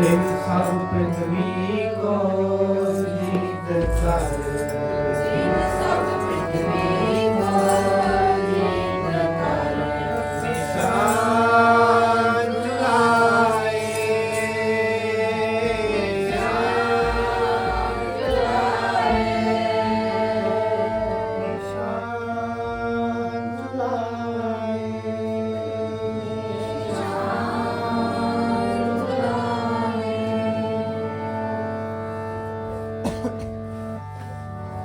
ਜਿਨ ਸਭ ਪ੍ਰਿਥਵੀ ਕੋ